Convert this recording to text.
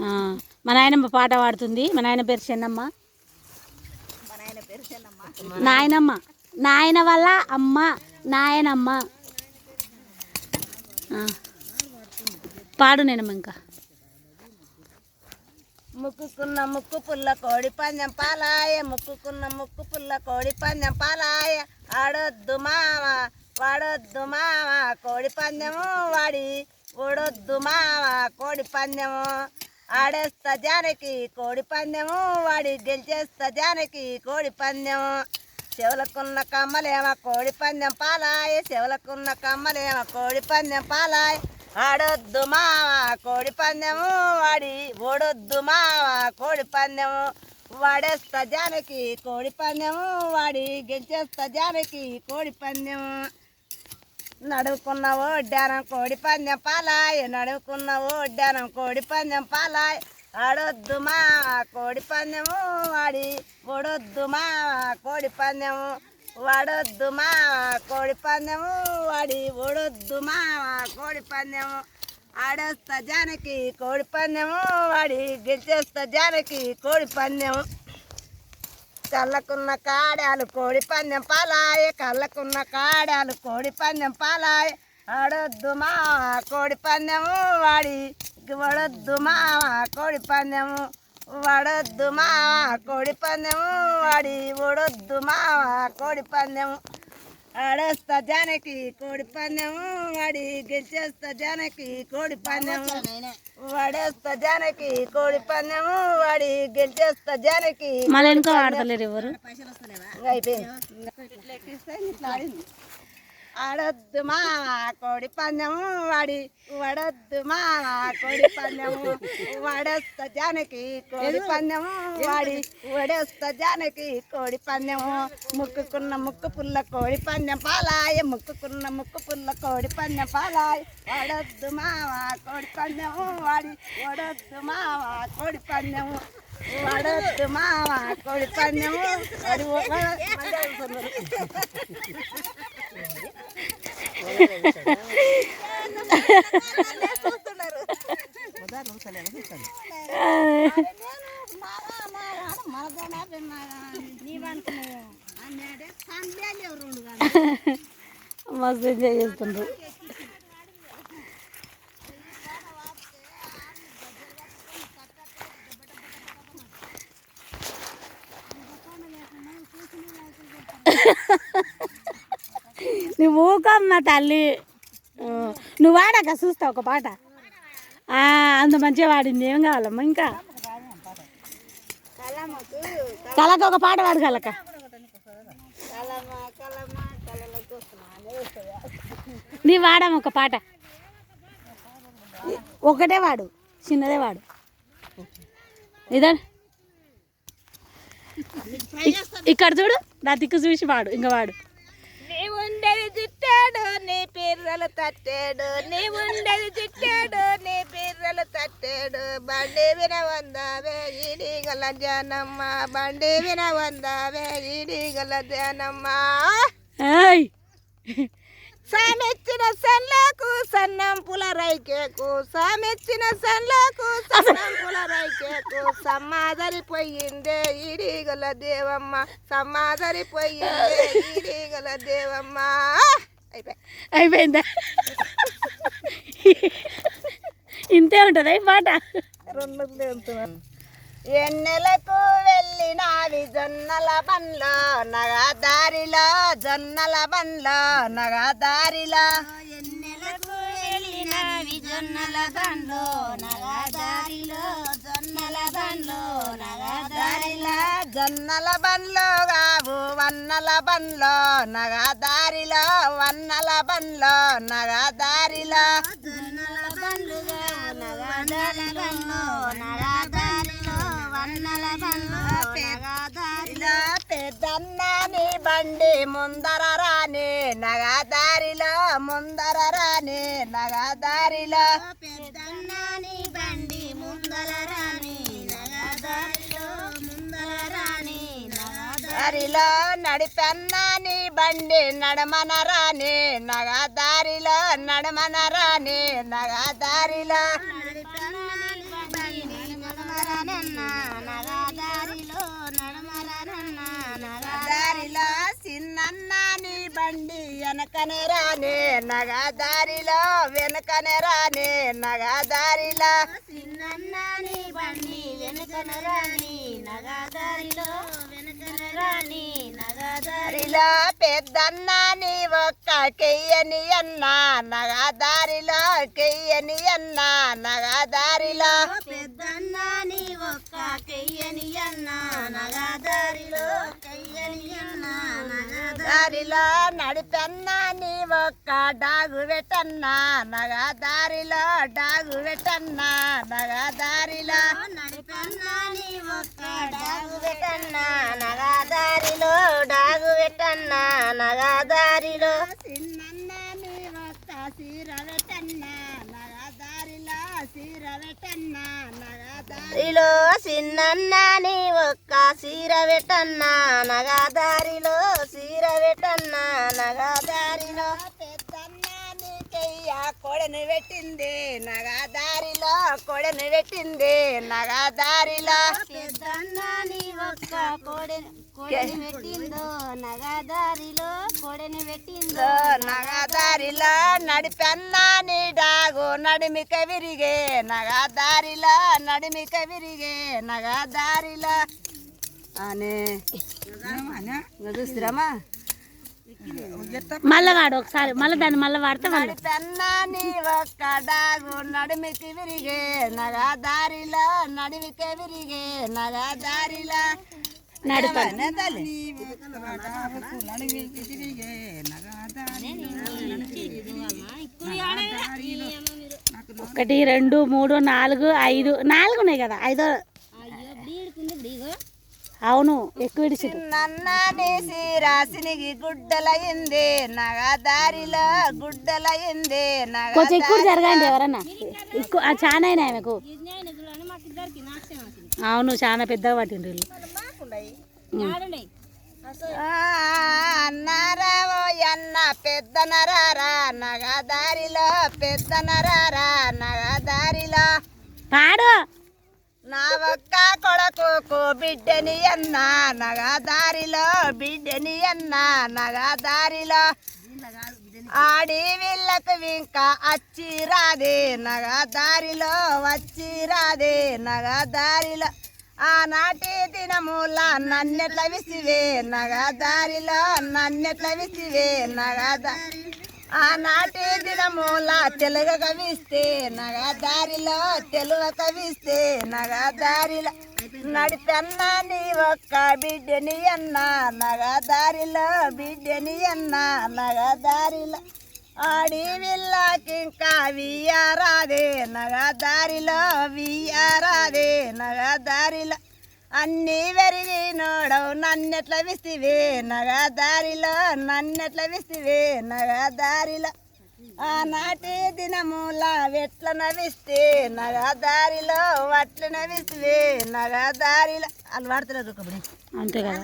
మా నాయనమ్మ పాట పాడుతుంది. మా నాయన పేరు చెన్నమ్మ. పేరు నాయనమ్మ. నాయన వల్ల అమ్మ నాయనమ్మ. పాడు నేనమ్మ ఇంకా. ముక్కుకున్న ముక్కు పుల్ల కోడి పందెం పాలాయ ముక్కుకున్న ముక్కు పుల్ల కోడి పందెం పాలాయ. ఆడొద్దు మామ వాడొద్దు మామ కోడి పందెము వాడి. ఓడొద్దు మామ కోడి పందెము. ఆడేస్తా జానకి కోడి పందెము వాడి గెలిచేస్తా జానకి కోడి పందెము. చెవులకున్న కమ్మలేమ కోడి పందెం పాలాయ్ చెవులకున్న కమ్మలేమ కోడి పందెం పాలాయ్. ఆడొద్దు మావ కోడి పందెము వాడి ఓడొద్దు మావ కోడి పందెము. వాడేస్తా జానకి కోడి పందెము వాడి గెలిచేస్తా జానకి కోడి పందెము. నడుకున్న ఓడ్డానం కోడి పందెం పాలాయ్ నడుకున్న ఓడ్డానం కోడి పందెం పాలాయ్. ఆడొద్దు మా కోడి పందెము వాడి ఓడొద్దు మా కోడి పందెము వాడొద్దు మా కోడి పందెము వాడి ఓడొద్దు మా కోడి పందెము. ఆడొస్తా జానకి కోడి పందెము వాడి గెలిచేస్తా జానకి కోడి పందెము. కళ్ళకున్న కాడాలు కోడి పందెం పాలాయ కళ్ళకున్న కాడాలు కోడి పందెం పాలాయ. ఆడొద్దు మా కోడి పందెము వాడి వడొద్దు మా కోడి పందెము. వడొద్దు మా కోడి పందెము వాడి ఓడొద్దు మా కోడి పందెము. ఆడేస్తా జానకి కోడి పందెము వాడి గెలిచేస్తా జానకి కోడి పందెము. వాడేస్తా జానకి కోడి పందెము వాడి గెలిచేస్తా జానకి మళ్ళీ వెనుక ఆడతలేరు ఎవరు? ఇంకా అయిపోయింది. ఇట్లా ఆడింది. ఆడొద్దు మా కోడి పందెము వాడి వడొద్దు మా కోడి పందెము వడేస్తా జానకి కోడి పందెము వాడి వడేస్తా జానకి కోడి పందెము ముక్కుకున్న ముక్కు పుల్ల కోడి పందెం పాలాయ ముక్కుకున్న ముక్కు పుల్ల కోడి పందెం పాలాయ వడొద్దు మావా కోడి పందెము వాడి వడొద్దు మావా కోడి పందెము వడొద్దు మావా కోడి పందెము వాడి వ- మస్తు ఎంజాయ్ చేస్తుండ్రు Ha ha ha. నువ్వు ఊకమ్మ తల్లి. నువ్వు వాడాక చూస్తావు ఒక పాట. అంత మంచిగా వాడింది. ఏం కావాలమ్మా ఇంకా? కలక ఒక పాట పాడు కలక నీ వాడమ్మ ఒక పాట. ఒకటే వాడు చిన్నదే వాడు. ఇదా? ఇక్కడ చూడు నా దిక్కు చూసి వాడు ఇంకా వాడు. చిట్టాడు నీ పిర్రలు తట్టాడు. నీ ఉండేది చిట్టాడు నీ పిర్రలు తట్టాడు. బండి విన వందావే ఈడి గల జనమ్మ. బండి విన వందావే ఈడి గల జనమ్మ. సామెచ్చిన సన్లకు సన్నం పుల రైకేకు. సామెచ్చిన సన్లకు సన్నం పుల రైకేకు సమాదరిపోయిందే ఈడిగల దేవమ్మ సమాదరిపోయిందే ఈడిగల దేవమ్మ. అయిపోయి. అయిపోయిందా? ఇంతే ఉంటుంది ఈ పాట? ఎన్నెలకు వెళ్ళినావి జొన్నల బండ్లో నగా దారిలో జొన్నల బండ్లో నగా దారిలో ఎన్నెలకు వెళ్ళినావి జొన్నల బండ్లో నగా దారిలో బండ్లో జొన్నల బండ్లో కావు వన్నల బండ్లో. నగా దారిలో వన్నల బండ్లో నగా దారిలో. జొన్నల బండ్లు నగా దారిలో నగా దారిలో వన్నల బండ్లో బండి ముందర రాని నగా దారిలో ముందర రాని నగా దారిలో. పెద్దన్నని దారిలో నడిపెన్నాని బండి నడమన రాని నగా దారిలో నడమన రాని నగా దారిలో దారిలో నగదారిలో చిన్నన్న నీ బండి వెనకనే రానే నగదారిలో వెనకనే రాని నగదారిలో దారిలో నీ బండి వెనకనే రాని నగదారిలో వెనకనే రాని నగదారిలో పెద్దన్న నీ ఒక్క కెయ్యని అన్న నగదారిలో కెయ్యని అన్న నగదారిలో పెద్దన్న నీ ఒక్క కెయ్యని అన్న నగదారిలో కెయ్యని అన్న నగదారిలో నడిపన్న నీ ఒక్క డాగు పెట్టన్న నగదారిలో డాగు పెట్టన్న నగదారిలో. నడిపన్న నీ ఒక్క డాగు పెట్టన్న. నగదారిలో డాగు పెట్టన్న నగదారిలో. చిన్నన్న నీ ఒక్క సీర పెట్టన్న. నగదారిలో సీర పెట్టన్న. నగదారిలో చిన్నన్న నీ ఒక్క సీర పెట్టన్న. సీర నీకయ్య కొడను పెట్టింది నగదారిలో కొడను పెట్టింది నగదారిలో. పెద్దన్న నీ ఒక్క కొడను కొడని పెట్టిందో నగదారిలో కొడని పెట్టిందో. నగదారిలో నడిపెన్న నీ డాగు నడిమిక విరిగే నగదారిలో నడిమిక విరిగే నగదారిలో. అనే చూసిరామా మళ్ళీ వాడు ఒకసారి మళ్ళీ దాన్ని మళ్ళీ వాడితే మళ్ళీ నడిపెన్న నీ ఒక్క డాగు నడిమికి విరిగే నగదారిలో నడిమిక విరిగే నగదారిలో. నడిపాలి ఒకటి రెండు మూడు నాలుగు ఐదు. నాలుగు ఉన్నాయి కదా ఐదో. అవును ఎక్కువ ఇడిచిరు నన్నాని రాసినికి గుడ్డలయింది నగదారిలో గుడ్డలయింది కొంచెం ఎక్కువ జరగండి ఎవరన్నా. ఎక్కువ చాలా అయినాయి ఆమెకు. అవును చాలా పెద్దగా పట్టిండ్రు అన్నారావో అన్న పెద్ద నరారా నగదారిలో పెద్ద నరారా నగదారిలో పాడు. నా ఒక్క బిడ్డని అన్న నగదారిలో బిడ్డని అన్న నగదారిలో ఆడి వీళ్ళకు ఇంకా అచ్చి రాదే నగదారిలో వచ్చి రాదే నగదారిలో ఆనాటి దినముల నన్నెట్ల విసివే నగదారిలో నన్నెట్ల విసివే నగదారి ఆనాటి దినముల తెలుగ కవిస్తే నగదారిలో తెలుగ కవిస్తే నగదారిలో నడిపెన్న నీ ఒక్క బిడ్డని అన్న నగదారిలో బిడ్డని అన్న నగదారిలో ఆడి విల్లాకింకా వియ్యారాదే నగదారిలో వియ్యారాదే నగదారిలో అన్నీ వెరిగి నోడవు నన్నెట్ల విసివే నగదారిలో నన్నెట్ల విసివే నగదారిలో ఆనాటి దినముల వెట్ల నవిస్తే నగదారిలో వట్ల నవిసివే నగదారిలో వాళ్ళు వాడుతున్నారు అంతే కదా.